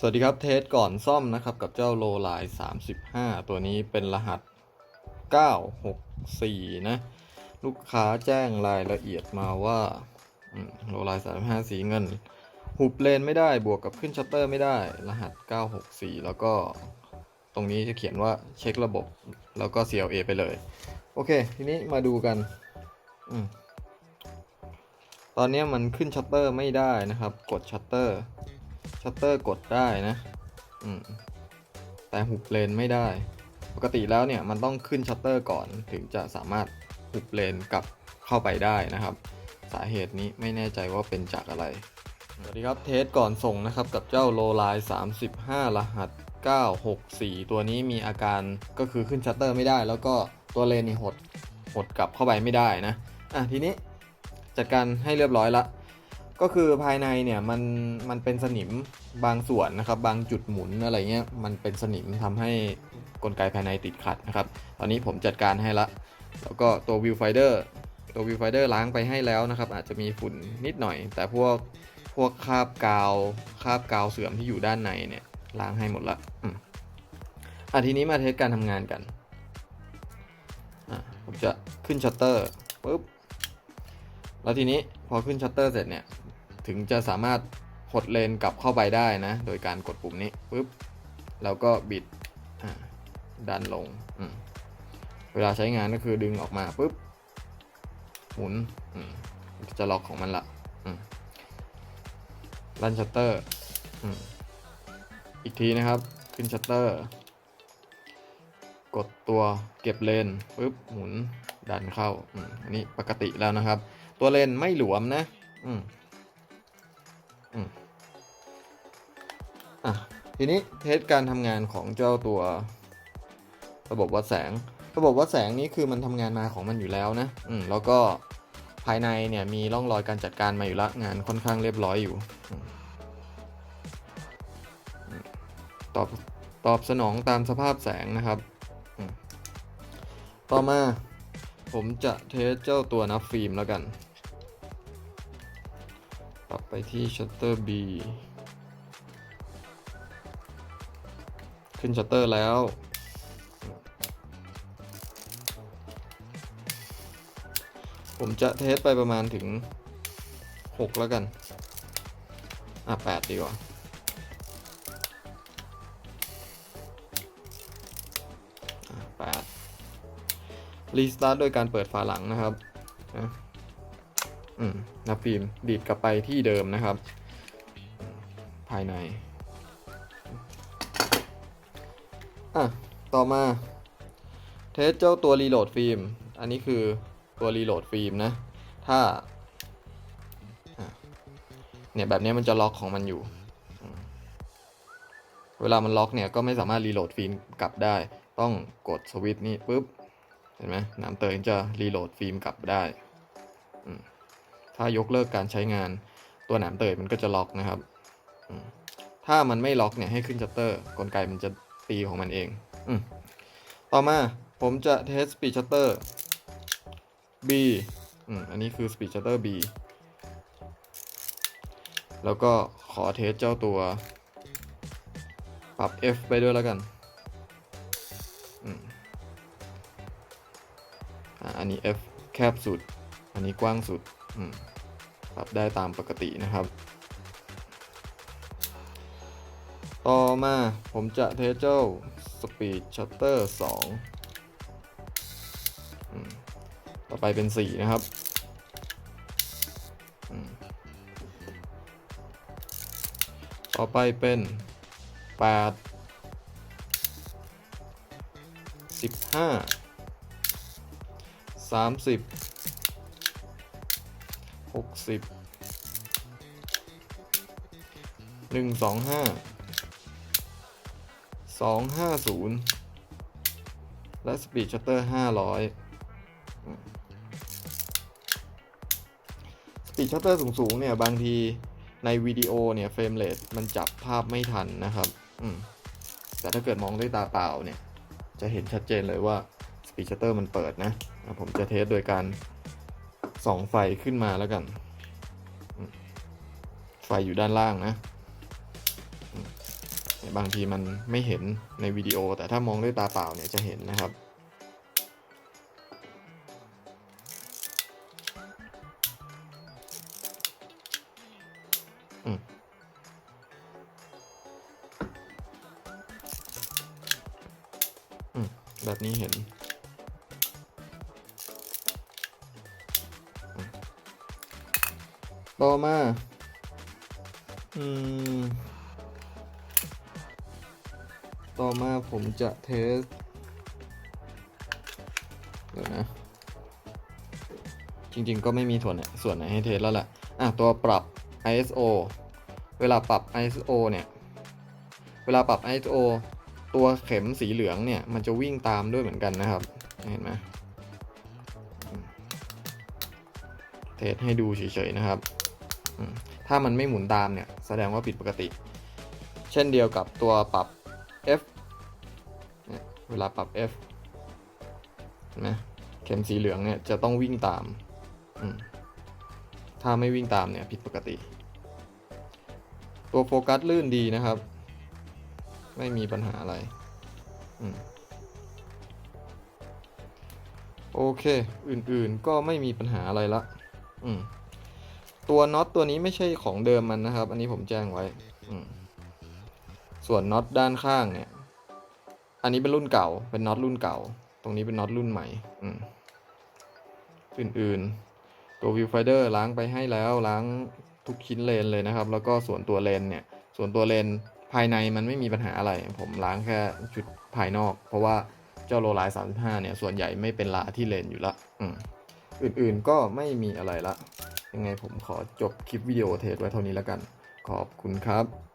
สวัสดีครับเทสก่อนซ่อมนะครับกับเจ้าโลไลน์35 ตัวนี้เป็นรหัส 964 นะ ลูกค้าแจ้งรายละเอียดมาว่าโลไลน์35 สีเงิน หุบเลนไม่ได้บวกกับขึ้นชัตเตอร์ไม่ได้รหัส 964 แล้วก็ตรงนี้จะเขียนว่าเช็คระบบแล้วก็ CLA ไปเลย โอเค ทีนี้มาดูกันอตอนนี้มันขึ้นชัตเตอร์ไม่ได้นะครับ กดชัตเตอร์ ชัตเตอร์กดได้นะแต่หุบเลนไม่ได้ ปกติแล้วเนี่ยมันต้องขึ้นชัตเตอร์ก่อนถึงจะสามารถหุบเลนกลับเข้าไปได้นะครับ สาเหตุนี้ไม่แน่ใจว่าเป็นจากอะไร สวัสดีครับเทสก่อนส่งนะครับกับเจ้าโลไลน์35 รหัส 964 ตัวนี้มีอาการก็คือขึ้นชัตเตอร์ไม่ได้ แล้วก็ตัวเลนนี่หดหดกลับเข้าไปไม่ได้นะอะทีนี้จัดการให้เรียบร้อยละ ก็คือภายในเนี่ยมันมันเป็นสนิมบางส่วนนะครับ บางจุดหมุนอะไรเงี้ยมันเป็นสนิมทำให้กลไกภายในติดขัดนะครับ ตอนนี้ผมจัดการให้ละ แล้วก็ตัววิวไฟเดอร์ตัววิวไฟเดอร์ล้างไปให้แล้วนะครับ อาจจะมีฝุ่นนิดหน่อย แต่พวกพวกคราบกาวคราบกาวเสื่อมที่อยู่ด้านในเนี่ยล้างให้หมดละอะทีนี้มาเทสการทำงานกันอะผมจะขึ้นชัตเตอร์ปุ๊บแล้วทีนี้พอขึ้นชัตเตอร์เสร็จเนี่ย ถึงจะสามารถหดเลนกลับเข้าไปได้นะ โดยการกดปุ่มนี้ปุ๊บแล้วก็บิดดันลง เวลาใช้งานก็คือดึงออกมาปุ๊บหมุนมจะล็อกของมันละรันชัตเตอร์อีกทีนะครับขึ้นชัตเตอร์กดตัวเก็บเลนปุ๊บหมุนดันเข้าอ,อันนี้ปกติแล้วนะครับ ตัวเลนไม่หลวมนะ อืม อะทีนี้เทสการทำงานของเจ้าตัว ระบบวัดแสง ระบบวัดแสงนี้คือมันทำงานมาของมันอยู่แล้วนะ อืมแล้วก็ภายในเนี่ยมีร่องรอยการจัดการมาอยู่ละงานค่อนข้างเรียบร้อยอยู่ ตอบตอบสนองตามสภาพแสงนะครับ ต่อมาผมจะเทสเจ้าตัวนับฟิล์มแล้วกัน ปรับไปที่ Shutter B ขึ้นชัตเตอร์แล้ว ผมจะเทสไปประมาณถึง 6 แล้วกัน อะ 8 ดีกว่า8รีสตาร์ทโดยการเปิดฝาหลังนะครับนะ นับฟิล์มดีดกลับไปที่เดิมนะครับ ภายใน อะ ต่อมา เทสเจ้าตัวรีโหลดฟิล์ม อันนี้คือตัวรีโหลดฟิล์มนะ ถ้า เนี่ยแบบนี้มันจะล็อกของมันอยู่ เวลามันล็อกเนี่ยก็ไม่สามารถรีโหลดฟิล์มกลับได้ ต้องกดสวิตช์นี้ปุ๊บ เห็นไหมน้ำเตยจะรีโหลดฟิล์มกลับได้ ถ้ายกเลิกการใช้งานตัวหนามเตยมันก็จะล็อกนะครับ ถ้ามันไม่ล็อกเนี่ยให้ขึ้นชัตเตอร์กลไกมันจะตีของมันเองอต่อมาผมจะเทส speed shutter B อันนี้คือ speed shutter B แล้วก็ขอเทสเจ้าตัวปรับ F ไปด้วยแล้วกันอันนี้ F แคบสุด อันนี้กว้างสุด อืม รับได้ตามปกตินะครับ ต่อมาผมจะเทสเจ้า Speed Shutter 2อืมต่อไปเป็น 4 นะครับต่อไปเป็น 8 15สามสิบ หกสิบหนึ่งสองห้าสองห้าศูนย์และสปีดชัตเตอร์ห้าร้อยสปีดชัตเตอร์สูงๆเนี่ย บางทีในวิดีโอเนี่ยเฟรมเรทมันจับภาพไม่ทันนะครับอืมแต่ถ้าเกิดมองด้วยตาเปล่าเนี่ย จะเห็นชัดเจนเลยว่าสปีดชัตเตอร์มันเปิดนะอะผมจะเทสโดยการ สองไฟขึ้นมาแล้วกัน ไฟอยู่ด้านล่างนะ บางทีมันไม่เห็นในวิดีโอ แต่ถ้ามองด้วยตาเปล่าเนี่ยจะเห็นนะครับอืมแบบนี้เห็น ต่อมา อืม ต่อมาผมจะเทส เดี๋ยวนะ จริงๆก็ไม่มีส่วนส่วนไหนให้เทสแล้วแหละอะ ตัวปรับ ISO เวลาปรับ ISO เนี่ย เวลาปรับ ISO ตัวเข็มสีเหลืองเนี่ย มันจะวิ่งตามด้วยเหมือนกันนะครับ เห็นไหมเทสให้ดูเฉยๆนะครับ ถ้ามันไม่หมุนตามเนี่ยแสดงว่าผิดปกติ เช่นเดียวกับตัวปรับ F เเวลาปรับ F เห็นไหมเข็มสีเหลืองเนี่ยจะต้องวิ่งตามมถ้าไม่วิ่งตามเนี่ยผิดปกติ ตัวโฟกัสลื่นดีนะครับ ไม่มีปัญหาอะไรอโอเค อื่นๆก็ไม่มีปัญหาอะไรละ อืม ตัวน็อตตัวนี้ไม่ใช่ของเดิมมันนะครับ อันนี้ผมแจ้งไว้ ส่วนน็อตด้านข้างเนี่ย อันนี้เป็นรุ่นเก่า เป็นน็อตรุ่นเก่า ตรงนี้เป็นน็อตรุ่นใหม่ อืมอื่นๆ ตัววิวไฟเดอร์ล้างไปให้แล้วล้างทุกชิ้นเลนเลยนะครับ แล้วก็ส่วนตัวเลนเนี่ย ส่วนตัวเลนภายในมันไม่มีปัญหาอะไร ผมล้างแค่ชุดภายนอก เพราะว่าเจ้าโรลาย35เนี่ย ส่วนใหญ่ไม่เป็นลาที่เลนอยู่ละ อืม อื่นๆ ก็ไม่มีอะไรละ ยังไงผมขอจบคลิปวิดีโอเทสไว้เท่านี้แล้วกัน ขอบคุณครับ